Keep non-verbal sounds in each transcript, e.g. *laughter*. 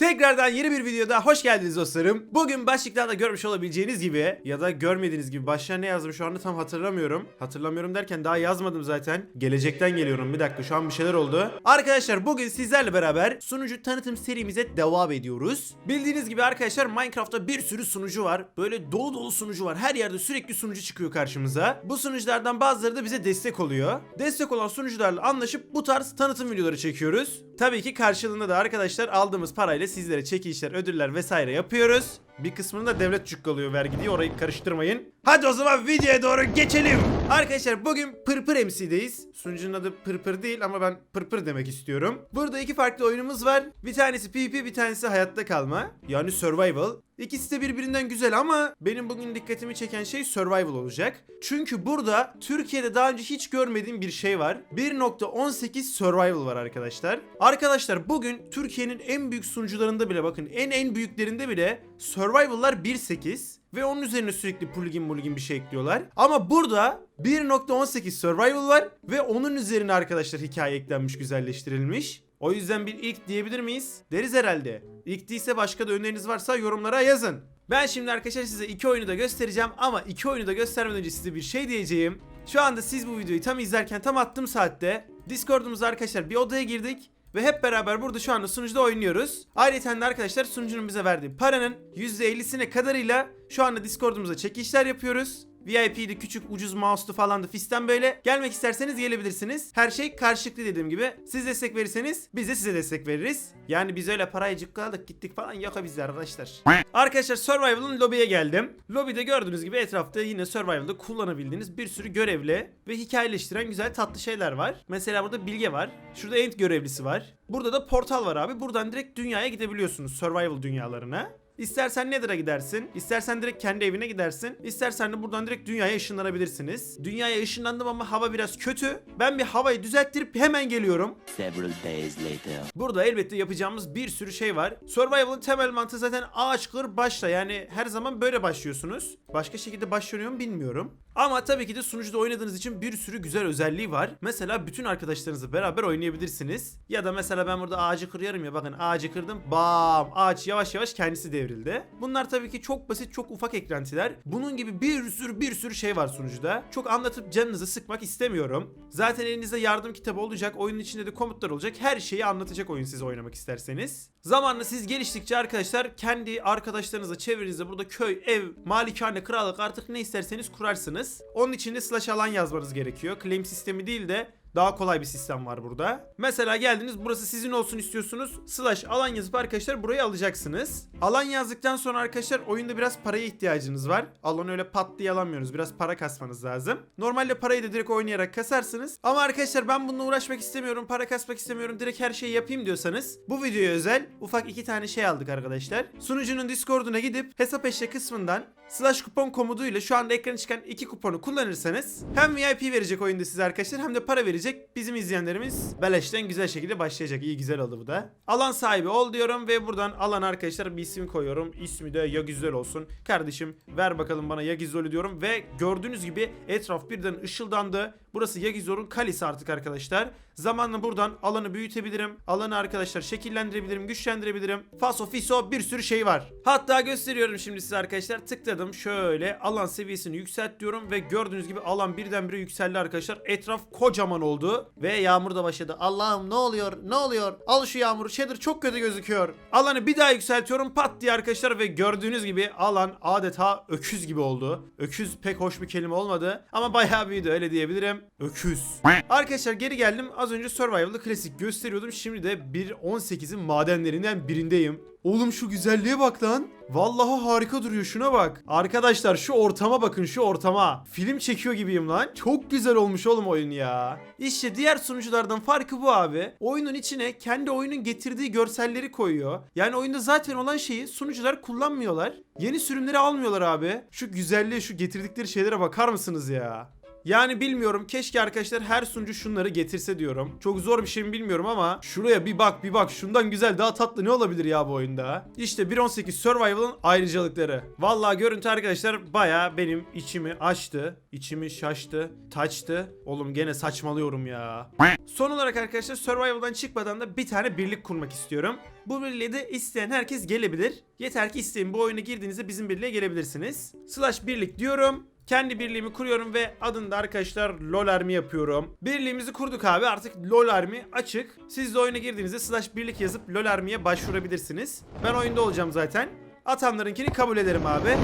Tekrardan yeni bir videoda hoş geldiniz dostlarım. Bugün başlıklarda görmüş olabileceğiniz gibi ya da görmediğiniz gibi başlığa ne yazdım şu anda tam hatırlamıyorum. Hatırlamıyorum derken daha yazmadım zaten. Gelecekten geliyorum bir dakika şu an bir şeyler oldu. Arkadaşlar bugün sizlerle beraber sunucu tanıtım serimize devam ediyoruz. Bildiğiniz gibi arkadaşlar Minecraft'ta bir sürü sunucu var. Böyle dolu dolu sunucu var. Her yerde sürekli sunucu çıkıyor karşımıza. Bu sunuculardan bazıları da bize destek oluyor. Destek olan sunucularla anlaşıp bu tarz tanıtım videoları çekiyoruz. Tabii ki karşılığında da arkadaşlar aldığımız parayla sizlere çekilişler, ödüller vesaire yapıyoruz. Bir kısmını da devlet cukkalıyor vergi diye orayı karıştırmayın. Hadi o zaman videoya doğru geçelim. Arkadaşlar bugün Pırpır MC'deyiz. Sunucunun adı Pırpır değil ama ben Pırpır demek istiyorum. Burada iki farklı oyunumuz var. Bir tanesi PvP bir tanesi hayatta kalma. Yani survival. İkisi de birbirinden güzel ama benim bugün dikkatimi çeken şey survival olacak. Çünkü burada Türkiye'de daha önce hiç görmediğim bir şey var. 1.18 survival var arkadaşlar. Arkadaşlar bugün Türkiye'nin en büyük sunucularında bile bakın en en büyüklerinde bile survival'lar 1.8 ve onun üzerine sürekli plugin mulgin bir şey ekliyorlar. Ama burada 1.18 survival var ve onun üzerine arkadaşlar hikaye eklenmiş, güzelleştirilmiş. O yüzden bir ilk diyebilir miyiz? Deriz herhalde. İlk değilse başka da öneriniz varsa yorumlara yazın. Ben şimdi arkadaşlar size iki oyunu da göstereceğim ama iki oyunu da göstermeden önce size bir şey diyeceğim. Şu anda siz bu videoyu tam izlerken tam attığım saatte Discord'umuzda arkadaşlar bir odaya girdik ve hep beraber burada şu anda sunucuda oynuyoruz. Ayrıca de arkadaşlar sunucunun bize verdiği paranın %50'sine kadarıyla şu anda Discord'umuza çekişler yapıyoruz. VIP'di küçük ucuz mouse'lu falandı fistan böyle. Gelmek isterseniz gelebilirsiniz. Her şey karşılıklı dediğim gibi. Siz destek verirseniz biz de size destek veririz. Yani biz öyle parayı cıkkaladık gittik falan yok bizde arkadaşlar. arkadaşlar Survival'ın lobiye geldim. Lobide gördüğünüz gibi etrafta yine Survival'da kullanabildiğiniz bir sürü görevli ve hikayeleştiren güzel tatlı şeyler var. Mesela burada bilge var. Şurada Ent görevlisi var. Burada da portal var abi. Buradan direkt dünyaya gidebiliyorsunuz. Survival dünyalarına. İstersen Nether'a gidersin. istersen direkt kendi evine gidersin. İstersen de buradan direkt dünyaya ışınlanabilirsiniz. Dünyaya ışınlandım ama hava biraz kötü. Ben bir havayı düzelttirip hemen geliyorum. Several days later. Burada elbette yapacağımız bir sürü şey var. Survival'ın temel mantığı zaten ağaç kır başla. Yani her zaman böyle başlıyorsunuz. Başka şekilde başlanıyor mu bilmiyorum. Ama tabii ki de sunucuda oynadığınız için bir sürü güzel özelliği var. Mesela bütün arkadaşlarınızla beraber oynayabilirsiniz. Ya da mesela ben burada ağacı kırıyorum ya bakın ağacı kırdım. Bam ağaç yavaş yavaş kendisi devrildi. Bunlar tabii ki çok basit çok ufak eklentiler. Bunun gibi bir sürü bir sürü şey var sunucuda. Çok anlatıp canınızı sıkmak istemiyorum. Zaten elinizde yardım kitabı olacak. Oyunun içinde de komutlar olacak. Her şeyi anlatacak oyun size oynamak isterseniz. Zamanla siz geliştikçe arkadaşlar kendi arkadaşlarınızla çevrenizde burada köy, ev, malikane, krallık artık ne isterseniz kurarsınız. Onun için de slash alan yazmanız gerekiyor. Claim sistemi değil de daha kolay bir sistem var burada. Mesela geldiniz burası sizin olsun istiyorsunuz. Slash alan yazıp arkadaşlar burayı alacaksınız. Alan yazdıktan sonra arkadaşlar oyunda biraz paraya ihtiyacınız var. Alanı öyle pat diye alamıyorsunuz. Biraz para kasmanız lazım. Normalde parayı da direkt oynayarak kasarsınız. Ama arkadaşlar ben bununla uğraşmak istemiyorum. Para kasmak istemiyorum. Direkt her şeyi yapayım diyorsanız bu videoya özel ufak iki tane şey aldık arkadaşlar. Sunucunun Discord'una gidip hesap eşya kısmından slash kupon komutuyla şu anda ekrana çıkan iki kuponu kullanırsanız hem VIP verecek oyunda size arkadaşlar hem de para verecek. Bizim izleyenlerimiz beleşten güzel şekilde başlayacak. İyi güzel oldu bu da. Alan sahibi ol diyorum ve buradan alan arkadaşlar bir isim koyuyorum. İsmi de ya güzel olsun. Kardeşim ver bakalım bana ya güzel diyorum ve gördüğünüz gibi etraf birden ışıldandı. Burası Yagizor'un kalesi artık arkadaşlar. Zamanla buradan alanı büyütebilirim. Alanı arkadaşlar şekillendirebilirim, güçlendirebilirim. Faso fiso bir sürü şey var. Hatta gösteriyorum şimdi size arkadaşlar. Tıkladım şöyle alan seviyesini yükselt diyorum ve gördüğünüz gibi alan birdenbire yükseldi arkadaşlar. Etraf kocaman oldu ve yağmur da başladı. Allah'ım ne oluyor? Ne oluyor? Al şu yağmuru. Shader çok kötü gözüküyor. Alanı bir daha yükseltiyorum pat diye arkadaşlar ve gördüğünüz gibi alan adeta öküz gibi oldu. Öküz pek hoş bir kelime olmadı ama bayağı büyüdü öyle diyebilirim. Öküz. Arkadaşlar geri geldim. Az önce Survival'da klasik gösteriyordum. Şimdi de 1.18'in madenlerinden birindeyim. Oğlum şu güzelliğe bak lan. Vallahi harika duruyor şuna bak. Arkadaşlar şu ortama bakın şu ortama. Film çekiyor gibiyim lan. Çok güzel olmuş oğlum oyun ya. İşte diğer sunuculardan farkı bu abi. Oyunun içine kendi oyunun getirdiği görselleri koyuyor. Yani oyunda zaten olan şeyi sunucular kullanmıyorlar. Yeni sürümleri almıyorlar abi. Şu güzelliğe şu getirdikleri şeylere bakar mısınız ya? Yani bilmiyorum keşke arkadaşlar her sunucu şunları getirse diyorum. Çok zor bir şey mi bilmiyorum ama şuraya bir bak bir bak şundan güzel daha tatlı ne olabilir ya bu oyunda? İşte 1.18 Survival'ın ayrıcalıkları. Vallahi görüntü arkadaşlar baya benim içimi açtı. içimi şaştı. Taçtı. Oğlum gene saçmalıyorum ya. Son olarak arkadaşlar Survival'dan çıkmadan da bir tane birlik kurmak istiyorum. Bu birliğe de isteyen herkes gelebilir. Yeter ki isteyin bu oyuna girdiğinizde bizim birliğe gelebilirsiniz. Slash birlik diyorum. Kendi birliğimi kuruyorum ve adını da arkadaşlar LOL Army yapıyorum. Birliğimizi kurduk abi artık LOL Army açık. Siz de oyuna girdiğinizde slash birlik yazıp LOL Army'ye başvurabilirsiniz. Ben oyunda olacağım zaten. Atanlarınkini kabul ederim abi.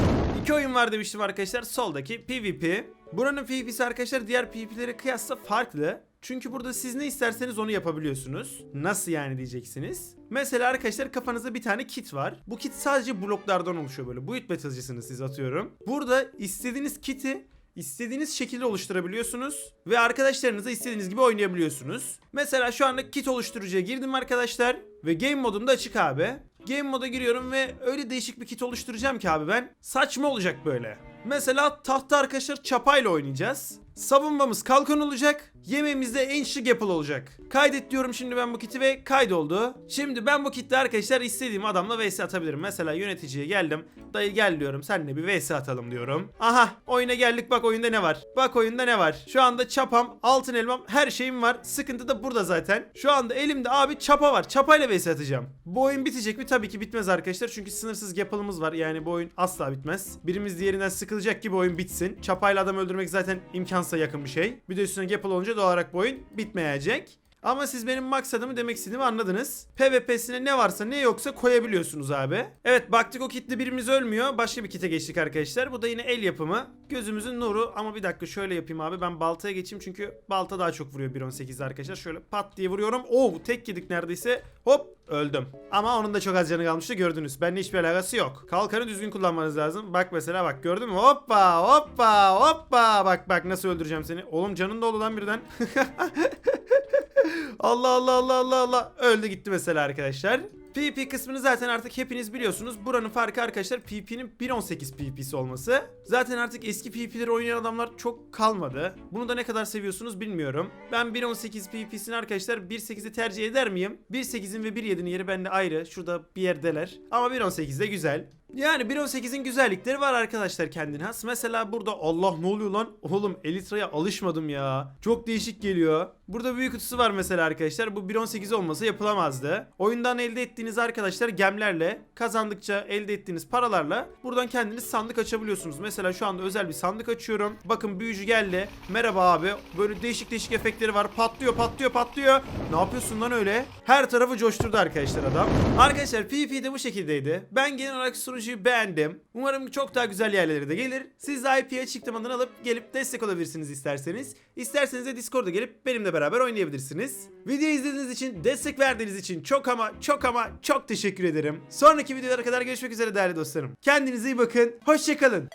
İki oyun var demiştim arkadaşlar. Soldaki PvP. Buranın PvP'si arkadaşlar diğer PvP'lere kıyasla farklı. Çünkü burada siz ne isterseniz onu yapabiliyorsunuz. Nasıl yani diyeceksiniz. Mesela arkadaşlar kafanızda bir tane kit var. Bu kit sadece bloklardan oluşuyor böyle. Boyut metalcısınız siz atıyorum. Burada istediğiniz kiti istediğiniz şekilde oluşturabiliyorsunuz ve arkadaşlarınızla istediğiniz gibi oynayabiliyorsunuz. Mesela şu anda kit oluşturucuya girdim arkadaşlar ve game modum da açık abi. Game moda giriyorum ve öyle değişik bir kit oluşturacağım ki abi ben. Saçma olacak böyle. Mesela tahta arkadaşlar çapayla oynayacağız. Savunmamız kalkan olacak. Yemeğimiz de Ancient Apple olacak. Kaydet diyorum şimdi ben bu kiti ve kaydoldu. Şimdi ben bu kitle arkadaşlar istediğim adamla vs atabilirim. Mesela yöneticiye geldim. Dayı gel diyorum senle bir vs atalım diyorum. Aha oyuna geldik bak oyunda ne var. Bak oyunda ne var. Şu anda çapam, altın elmam her şeyim var. Sıkıntı da burada zaten. Şu anda elimde abi çapa var. Çapayla vs atacağım. Bu oyun bitecek mi? Tabii ki bitmez arkadaşlar. Çünkü sınırsız gapalımız var. Yani bu oyun asla bitmez. Birimiz diğerinden sıkılacak gibi oyun bitsin. Çapayla adam öldürmek zaten imkansıza yakın bir şey. Bir de üstüne gapal olunca olarak bu oyun bitmeyecek. Ama siz benim maksadımı demek istediğimi anladınız. PvP'sine ne varsa ne yoksa koyabiliyorsunuz abi. Evet baktık o kitle birimiz ölmüyor. Başka bir kite geçtik arkadaşlar. Bu da yine el yapımı. Gözümüzün nuru ama bir dakika şöyle yapayım abi. Ben baltaya geçeyim çünkü balta daha çok vuruyor 1.18'de arkadaşlar. Şöyle pat diye vuruyorum. Oh tek yedik neredeyse. Hop öldüm. Ama onun da çok az canı kalmıştı gördünüz. Benimle hiçbir alakası yok. Kalkanı düzgün kullanmanız lazım. Bak mesela bak gördün mü? Hoppa hoppa hoppa. Bak bak nasıl öldüreceğim seni. Oğlum canın da lan birden. *laughs* Allah Allah Allah Allah Allah. Öldü gitti mesela arkadaşlar. PvP kısmını zaten artık hepiniz biliyorsunuz. Buranın farkı arkadaşlar PvP'nin 1.18 PvP'si olması. Zaten artık eski PvP'leri oynayan adamlar çok kalmadı. Bunu da ne kadar seviyorsunuz bilmiyorum. Ben 1.18 PvP'sini arkadaşlar 1.8'i tercih eder miyim? 1.8'in ve 1.7'nin yeri bende ayrı. Şurada bir yerdeler. Ama 1.18 de güzel. Yani 1.18'in güzellikleri var arkadaşlar kendine has. Mesela burada Allah ne oluyor lan? Oğlum Elytra'ya alışmadım ya. Çok değişik geliyor. Burada büyük kutusu var mesela arkadaşlar. Bu 1.18 olmasa yapılamazdı. Oyundan elde ettiğiniz arkadaşlar gemlerle kazandıkça elde ettiğiniz paralarla buradan kendiniz sandık açabiliyorsunuz. Mesela şu anda özel bir sandık açıyorum. Bakın büyücü geldi. Merhaba abi. Böyle değişik değişik efektleri var. Patlıyor patlıyor patlıyor. Ne yapıyorsun lan öyle? Her tarafı coşturdu arkadaşlar adam. Arkadaşlar PvP de bu şekildeydi. Ben genel olarak sunucuyu beğendim. Umarım çok daha güzel yerlere de gelir. Siz de IP açıklamadan alıp gelip destek olabilirsiniz isterseniz. İsterseniz de Discord'a gelip benimle beraber oynayabilirsiniz. Videoyu izlediğiniz için, destek verdiğiniz için çok ama çok ama çok teşekkür ederim. Sonraki videolara kadar görüşmek üzere değerli dostlarım. Kendinize iyi bakın. Hoşçakalın.